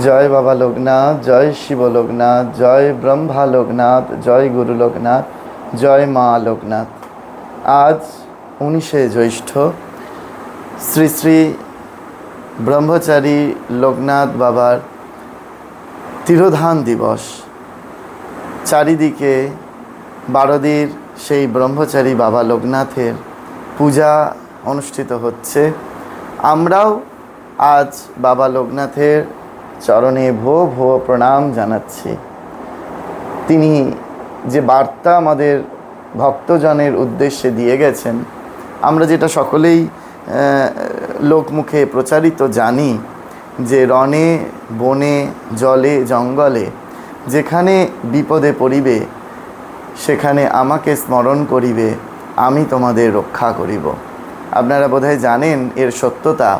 জয় বাবা লোকনাথ, জয় শিব লোকনাথ, জয় ব্রহ্মা লোকনাথ, জয় গুরু লোকনাথ, জয় মা লোকনাথ। আজ উনিশে জ্যৈষ্ঠ শ্রী শ্রী ব্রহ্মচারী লোকনাথ বাবার তিরোধান দিবস। চারিদিকে বারদির সেই ব্রহ্মচারী বাবা লোকনাথের পূজা অনুষ্ঠিত হচ্ছে। আমরাও আজ বাবা লোকনাথের চরণে ভো ভো প্রণাম জানাচ্ছি। তিনি যে বার্তা আমাদের ভক্তজনের উদ্দেশ্যে দিয়ে গেছেন, আমরা যেটা সকলেই লোকমুখে প্রচারিত জানি যে রণে, বনে, জলে, জঙ্গলে, যেখানে বিপদে পড়িবে, সেখানে আমাকে স্মরণ করিবে, আমি তোমাদের রক্ষা করিব। আপনারা বোধহয় জানেন এর সত্যতা।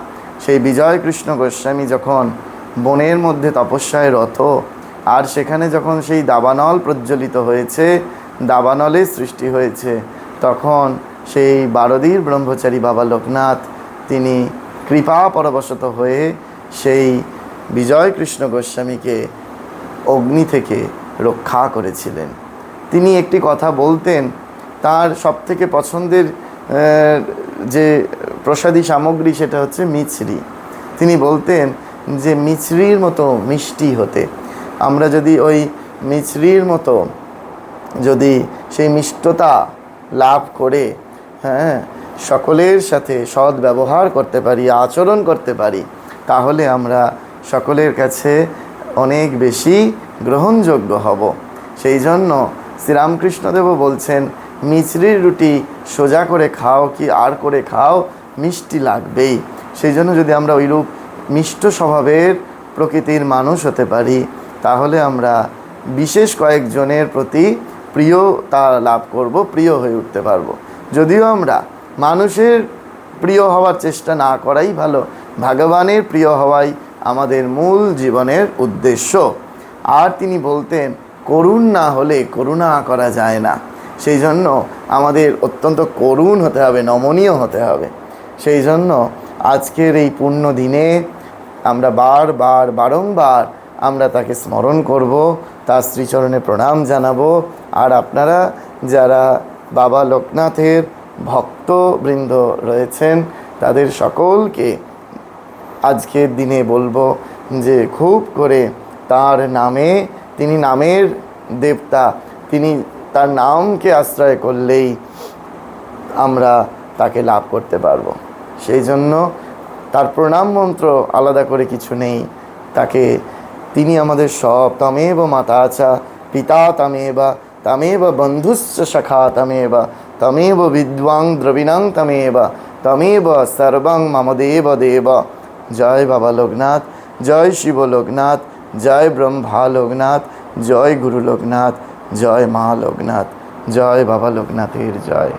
সেই বিজয় কৃষ্ণ গোস্বামী যখন বনের মধ্যে তপস্যায় রত। আর সেখানে যখন সেই দাবানল প্রজ্বলিত হয়েছে দাবানলের সৃষ্টি হয়েছে, তখন সেই বারদীর ব্রহ্মচারী বাবা লোকনাথ, তিনি কৃপা পরবশত হয়ে সেই বিজয় কৃষ্ণ গোস্বামীকে অগ্নি থেকে রক্ষা করেছিলেন। তিনি একটি কথা বলতেন, তার সবথেকে পছন্দের যে প্রসাদী সামগ্রী সেটা হচ্ছে মিছরি। তিনি বলতেন যে মিছরির মতো মিষ্টি হতে। আমরা যদি ওই মিছরির মতো যদি সেই মিষ্টতা লাভ করে হ্যাঁ সকলের সাথে সৎ ব্যবহার করতে পারি, আচরণ করতে পারি, তাহলে আমরা সকলের কাছে অনেক বেশি গ্রহণযোগ্য হব। সেই জন্য শ্রীরামকৃষ্ণদেবও বলছেন, মিছরির রুটি সোজা করে খাও কি আর করে খাও, মিষ্টি লাগবেই। সেই জন্য যদি আমরা ওইরূপ মিষ্ট স্বভাবের প্রকৃতির মানুষ হতে পারি, তাহলে আমরা বিশেষ কয়েকজনের প্রতি প্রিয়তা লাভ করব, প্রিয় হয়ে উঠতে পারব। যদিও আমরা মানুষের প্রিয় হওয়ার চেষ্টা না করাই ভালো, ভগবানের প্রিয় হওয়াই আমাদের মূল জীবনের উদ্দেশ্য। আর তিনি বলতেন, করুণ না হলে করুণা করা যায় না। সেই জন্য আমাদের অত্যন্ত করুণ হতে হবে, নমনীয় হতে হবে। সেই জন্য আজকের এই পূর্ণ দিনে আমরা বারবার বারংবার আমরা তাকে স্মরণ করব, তার শ্রীচরণে প্রণাম জানাব। আর আপনারা যারা বাবা লোকনাথের ভক্তবৃন্দ রয়েছেন, তাদের সকলকে আজকের দিনে বলব যে খুব করে তার নামে, তিনি নামের দেবতা, তিনি তার নামকে আশ্রয় করলেই আমরা তাকে লাভ করতে পারব। সেই জন্য তার প্রণাম মন্ত্র আলাদা করে কিছু নেই। তাকে তিনি আমাদের সব, তমেব মাতা চা পিতা তমেব তমেব বন্ধুশ্চ সখা তমেব তমেব বিদ্বাং দ্রবিণাং তমেব তমেব সর্বং মম দেব দেব। জয় বাবা লোকনাথ, জয় শিব লোকনাথ, জয় ব্রহ্মা লোকনাথ, জয় গুরু লোকনাথ, জয় মা লোকনাথ, জয় বাবা লোকনাথের জয়।